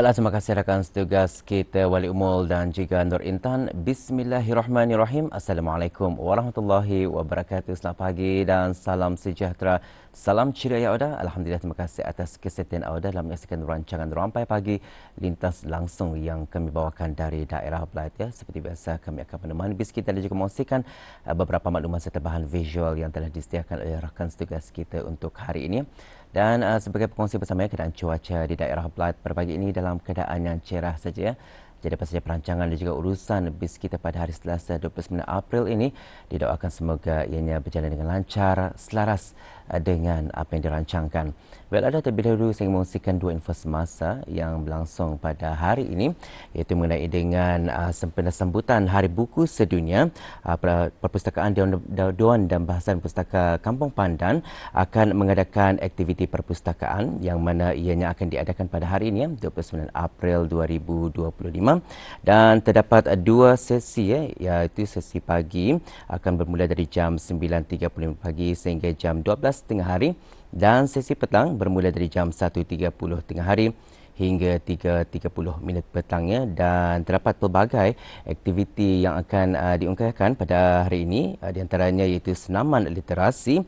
Baiklah, terima kasih rakan setugas kita Wali Umul dan juga Nur Intan. Bismillahirrahmanirrahim. Assalamualaikum warahmatullahi wabarakatuh. Selamat pagi dan salam sejahtera. Salam ceria Auda. Alhamdulillah terima kasih atas kesetiaan Auda dalam menyaksikan rancangan Rampai Pagi lintas langsung yang kami bawakan dari daerah Belait. Ya. Seperti biasa kami akan menemani bis kita dan juga mengongsikan uh, beberapa maklumat serta bahan visual yang telah disediakan oleh rakan setugas kita untuk hari ini. Dan uh, sebagai pengongsi bersama keadaan cuaca di daerah Blyth pada pagi ini dalam keadaan yang cerah saja. Ya. Jadi apa saja perancangan dan juga urusan bis kita pada hari Selasa 29 April ini didoakan semoga ianya berjalan dengan lancar, selaras dengan apa yang dirancangkan. Well, ada terlebih dahulu saya mengungsikan dua info semasa yang berlangsung pada hari ini iaitu mengenai dengan uh, sempena sambutan Hari Buku Sedunia uh, Perpustakaan Dewan, dan Bahasan Pustaka Kampung Pandan akan mengadakan aktiviti perpustakaan yang mana ianya akan diadakan pada hari ini 29 April 2025 dan terdapat dua sesi ya, iaitu sesi pagi akan bermula dari jam 9.30 pagi sehingga jam 12 tengah hari dan sesi petang bermula dari jam 1.30 tengah hari hingga 3.30 minit petangnya dan terdapat pelbagai aktiviti yang akan uh, diungkapkan pada hari ini uh, di antaranya iaitu senaman literasi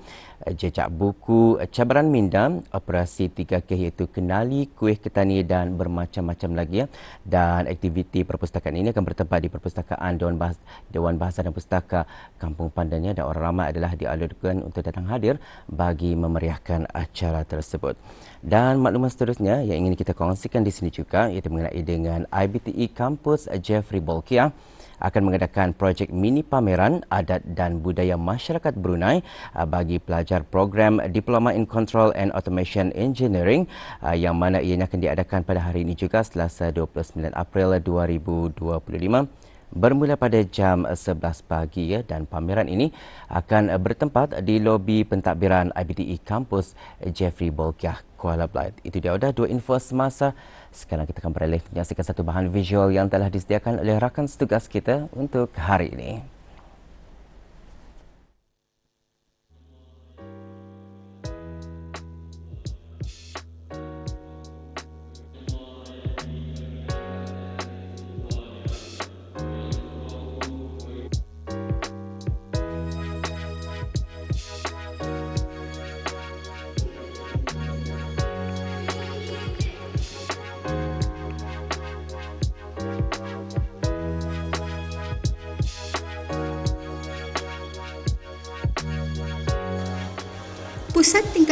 jejak buku uh, cabaran minda operasi 3K iaitu kenali kuih ketani dan bermacam-macam lagi ya. Dan aktiviti perpustakaan ini akan bertempat di perpustakaan Dewan Bahasa, Dewan Bahasa dan Pustaka Kampung Pandannya. Dan orang ramai adalah dialurkan untuk datang hadir bagi memeriahkan acara tersebut. Dan maklumat seterusnya yang ingin kita kongsikan di sini juga iaitu mengenai dengan IBTE Campus Jeffrey Bolkiah akan mengadakan projek mini pameran adat dan budaya masyarakat Brunei uh, bagi pelajar program Diploma in Control and Automation Engineering uh, yang mana ianya akan diadakan pada hari ini juga Selasa 29 April 2025 bermula pada jam 11 pagi ya dan pameran ini akan bertempat di lobi pentadbiran IBTE Campus Jeffrey Bolkiah Kuala Belait. Itu dia sudah dua info semasa. Sekarang kita akan beralih menyaksikan satu bahan visual yang telah disediakan oleh rakan setugas kita untuk hari ini.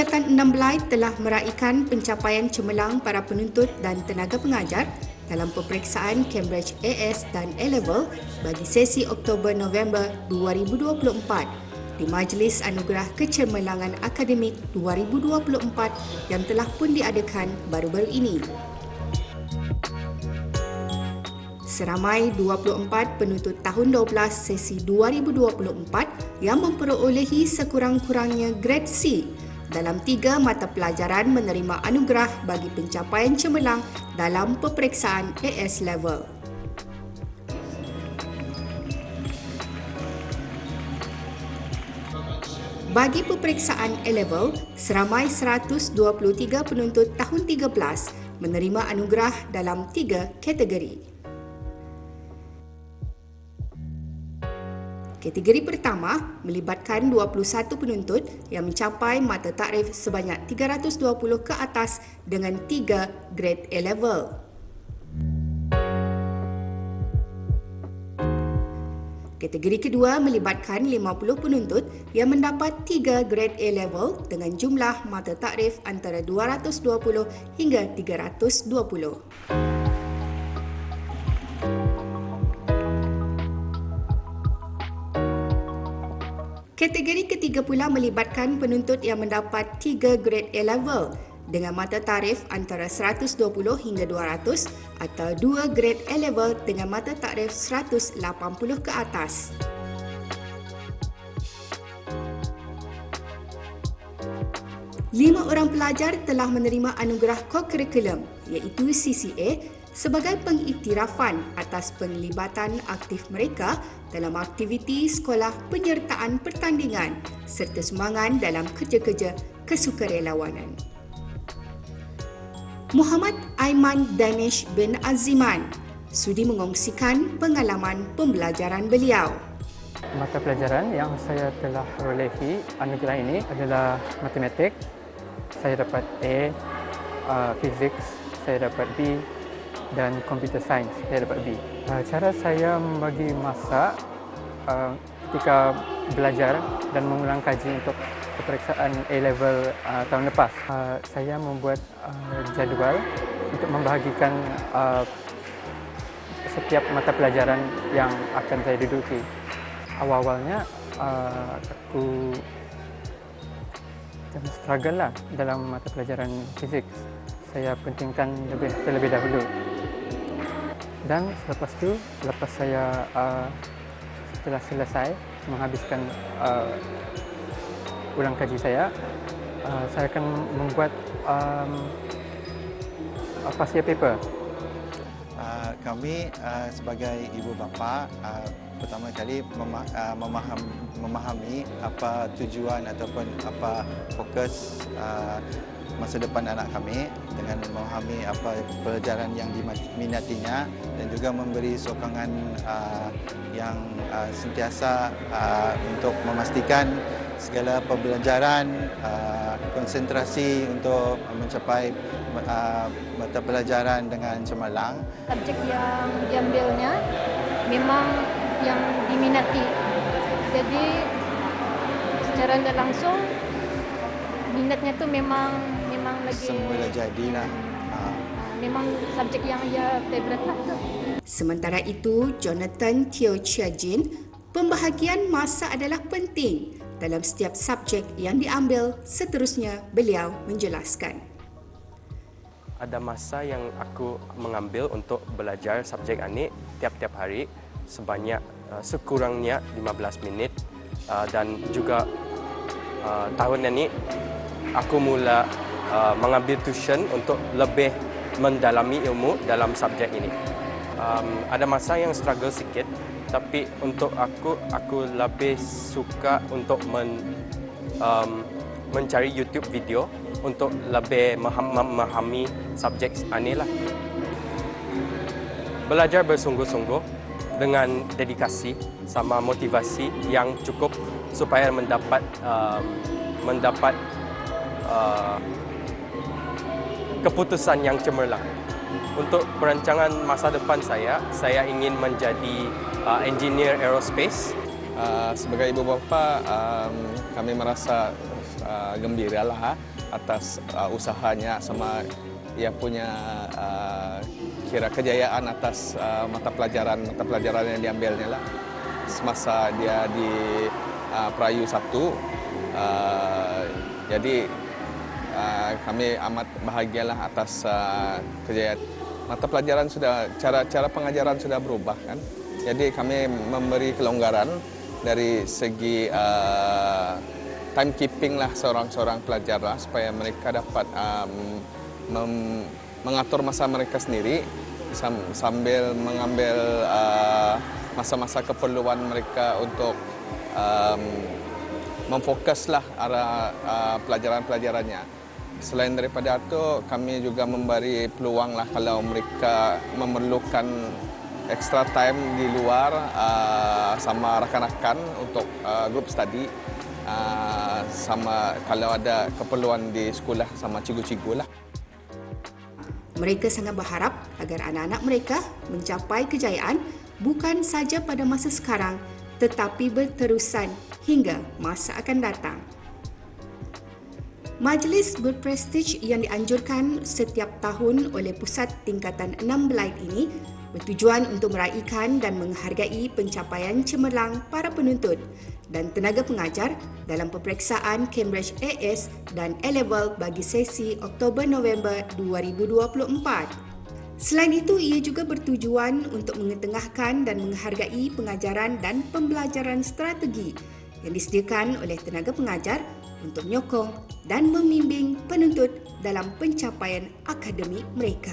Pusat Tingkatan 6 Belai telah meraihkan pencapaian cemerlang para penuntut dan tenaga pengajar dalam peperiksaan Cambridge AS dan A-Level bagi sesi Oktober-November 2024 di Majlis Anugerah Kecemerlangan Akademik 2024 yang telah pun diadakan baru-baru ini. Seramai 24 penuntut tahun 12 sesi 2024 yang memperolehi sekurang-kurangnya grade C dalam tiga mata pelajaran menerima anugerah bagi pencapaian cemerlang dalam peperiksaan AS Level. Bagi peperiksaan A-Level, seramai 123 penuntut tahun 13 menerima anugerah dalam tiga kategori. Kategori pertama melibatkan 21 penuntut yang mencapai mata takrif sebanyak 320 ke atas dengan 3 grade A-level. Kategori kedua melibatkan 50 penuntut yang mendapat 3 grade A-level dengan jumlah mata takrif antara 220 hingga 320. Kategori ketiga pula melibatkan penuntut yang mendapat 3 grade A-level dengan mata tarif antara 120 hingga 200 atau 2 grade A-level dengan mata tarif 180 ke atas. Lima orang pelajar telah menerima anugerah co-curriculum iaitu CCA sebagai pengiktirafan atas penglibatan aktif mereka dalam aktiviti sekolah penyertaan pertandingan serta sumbangan dalam kerja-kerja kesukarelawanan. Muhammad Aiman Danish bin Aziman sudi mengongsikan pengalaman pembelajaran beliau. Mata pelajaran yang saya telah rolehi anugerah ini adalah matematik. Saya dapat A, uh, physics, saya dapat B dan computer science, saya dapat B. Uh, cara saya membagi masa uh, ketika belajar dan mengulang kaji untuk peperiksaan A-level uh, tahun lepas. Saya membuat jadual untuk membahagikan setiap mata pelajaran yang akan saya duduki. Awal-awalnya aku macam struggle lah dalam mata pelajaran fizik. Saya pentingkan lebih terlebih dahulu. Dan selepas itu, lepas saya uh, setelah selesai menghabiskan uh, ulang kaji saya, uh, saya akan membuat um, uh, pasir paper. Uh, kami uh, sebagai ibu bapa uh, pertama kali mema uh, memaham memahami apa tujuan ataupun apa fokus uh, masa depan anak kami dengan memahami apa pelajaran yang diminatinya dan juga memberi sokongan uh, yang uh, sentiasa uh, untuk memastikan segala pembelajaran uh, konsentrasi untuk mencapai uh, mata pelajaran dengan cemerlang. Subjek yang diambilnya memang yang diminati. Jadi secara tidak langsung minatnya tu memang lagi semula jadilah. Uh, memang subjek yang ia favorite lah tu. Sementara itu, Jonathan Teo Chia Jin, pembahagian masa adalah penting dalam setiap subjek yang diambil, seterusnya beliau menjelaskan. Ada masa yang aku mengambil untuk belajar subjek ini tiap-tiap hari sebanyak uh, sekurangnya 15 minit uh, dan juga uh, tahun ini aku mula uh, mengambil tuition untuk lebih mendalami ilmu dalam subjek ini. Um, ada masa yang struggle sikit tapi untuk aku aku lebih suka untuk men, um, mencari YouTube video untuk lebih memahami subjek ini lah. Belajar bersungguh-sungguh dengan dedikasi sama motivasi yang cukup supaya mendapat um, mendapat uh, keputusan yang cemerlang. Untuk perancangan masa depan saya, saya ingin menjadi uh, engineer aerospace. Uh, sebagai ibu bapa, um, kami merasa uh, gembira lah atas uh, usahanya sama ia punya uh, kira kejayaan atas uh, mata pelajaran mata pelajaran yang diambilnya lah semasa dia di uh, Prayu satu. Uh, jadi uh, kami amat bahagialah atas uh, kejayaan mata pelajaran sudah cara cara pengajaran sudah berubah kan. Jadi kami memberi kelonggaran dari segi uh, timekeeping lah seorang-seorang pelajar lah supaya mereka dapat um, mem- mengatur masa mereka sendiri sam- sambil mengambil uh, masa-masa keperluan mereka untuk um, memfokuslah arah uh, pelajaran-pelajarannya. Selain daripada itu, kami juga memberi peluang lah kalau mereka memerlukan extra time di luar uh, sama rakan-rakan untuk uh, group study uh, sama kalau ada keperluan di sekolah sama cikgu-cikgu lah. Mereka sangat berharap agar anak-anak mereka mencapai kejayaan bukan saja pada masa sekarang tetapi berterusan hingga masa akan datang. Majlis berprestij yang dianjurkan setiap tahun oleh Pusat Tingkatan 6 Belait ini bertujuan untuk meraihkan dan menghargai pencapaian cemerlang para penuntut dan tenaga pengajar dalam peperiksaan Cambridge AS dan A-Level bagi sesi Oktober-November 2024. Selain itu, ia juga bertujuan untuk mengetengahkan dan menghargai pengajaran dan pembelajaran strategi yang disediakan oleh tenaga pengajar untuk menyokong dan membimbing penuntut dalam pencapaian akademik mereka.